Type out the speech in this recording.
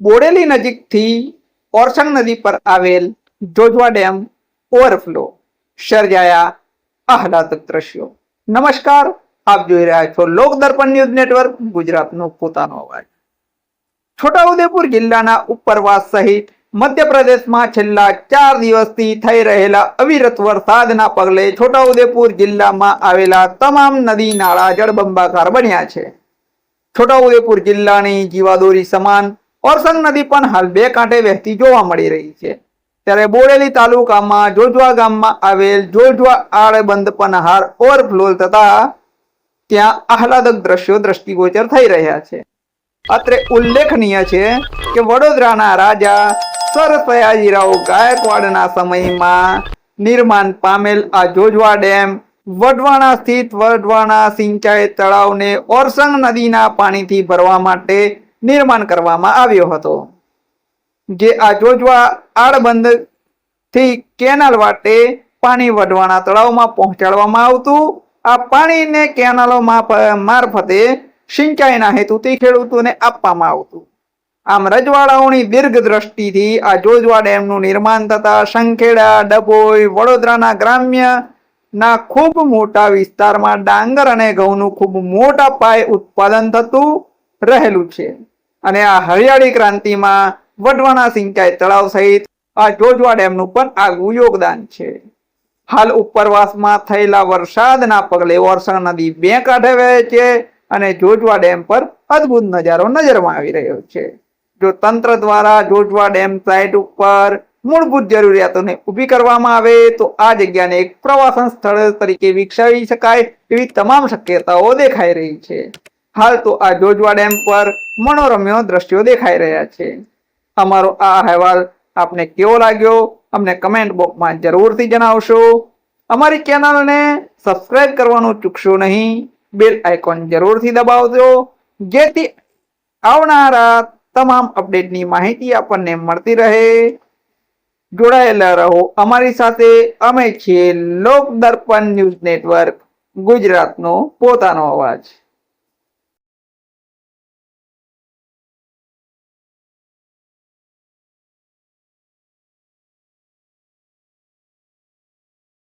બોડેલી નજીકથી ઓરસંગ નદી પર આવેલ જોજવા ડેમ ઓવરફ્લો. સર્જાયા આહલાદક દ્રશ્યો. નમસ્કાર, આપ જોઈ રહ્યા છો લોક દર્પણ ન્યૂઝ નેટવર્ક, ગુજરાતનો પોતાનો અવાજ. છોટાઉદેપુર જિલ્લાના ઉપરવાસ સહિત મધ્યપ્રદેશમાં છેલ્લા ચાર દિવસથી થઈ રહેલા અવિરત વરસાદના પગલે છોટાઉદેપુર જિલ્લામાં આવેલા તમામ નદી, નાળા, જળબંબાકાર બન્યા છે. છોટાઉદેપુર જિલ્લાની જીવાદોરી સમાન ઓરસંગ નદી પણ હાલ બે કાંઠે વહેતી જોવા મળી રહી છે. ત્યારે બોડેલી તાલુકામાં જોજવા ગામમાં આવેલ જોજવા આળબંધ પણ હાલ ઓવરફ્લો થતા ત્યાં આહલાદક દ્રશ્યો દ્રષ્ટિગોચર થઈ રહ્યા છે. અત્રે ઉલ્લેખનીય છે કે વડોદરાના રાજા સર સયાજીરાવ ગાયકવાડના સમયમાં નિર્માણ પામેલ આ જોજવા ડેમ વડવાણા સ્થિત વડવાણા સિંચાઈ તળાવને ઓરસંગ નદીના પાણીથી ભરવા માટે નિર્માણ કરવામાં આવ્યો હતો. જે આ જોજવા આડબંધથી કેનાલ વાટે પાણી વઢવાના તળાવમાં પહોંચાડવામાં આવતું. આ પાણીને કેનાલો મારફતે સિંચાઈના હેતુથી ખેડૂતોને આપવામાં આવતું. આમ રજવાડાઓની દીર્ઘ દ્રષ્ટિથી આ જોજવા ડેમનું નિર્માણ થતા સંખેડા, ડભોઈ, વડોદરાના ગ્રામ્ય ના ખૂબ મોટા વિસ્તારમાં ડાંગર અને ઘઉંનું ખૂબ મોટા પાયે ઉત્પાદન થતું. રહેલું છે. અને આ હરિયાળી ક્રાંતિમાં વઢવાણા સિંચાઈ તળાવ સહિત આ જોજવા ડેમનું પણ આગવું યોગદાન છે. હાલ ઉપરવાસમાં થયેલા વરસાદના પગલે વરસાણ નદી બે કાંઠે વહે છે અને જોજવા ડેમ પર અદ્ભુત નજારો નજરમાં આવી રહ્યો છે. જો તંત્ર દ્વારા જોજવા ડેમ સાઇટ ઉપર મૂળભૂત જરૂરિયાતોને ઊભી કરવામાં આવે, તો આ જગ્યાને એક પ્રવાસન સ્થળ તરીકે વિકસાવી શકાય એવી તમામ શક્યતાઓ દેખાઈ રહી છે. હાલ તો આ જોજવા ડેમ પર મનોરમ્ય દ્રશ્યો દેખાઈ રહ્યા છે. અમારો આ અહેવાલ આપને કેવો લાગ્યો? અમને કમેન્ટ બોક્સમાં જરૂરથી જણાવશો. અમારી ચેનલને સબસ્ક્રાઇબ કરવાનું ચૂકશો નહીં. બેલ આઇકોન જરૂરથી દબાવજો. જેથી આવનારા તમામ અપડેટની માહિતી આપણને મળતી રહે. જોડાયેલા રહો અમારી સાથે. અમે છીએ લોક દર્પણ ન્યૂઝ નેટવર્ક, ગુજરાતનો પોતાનો અવાજ.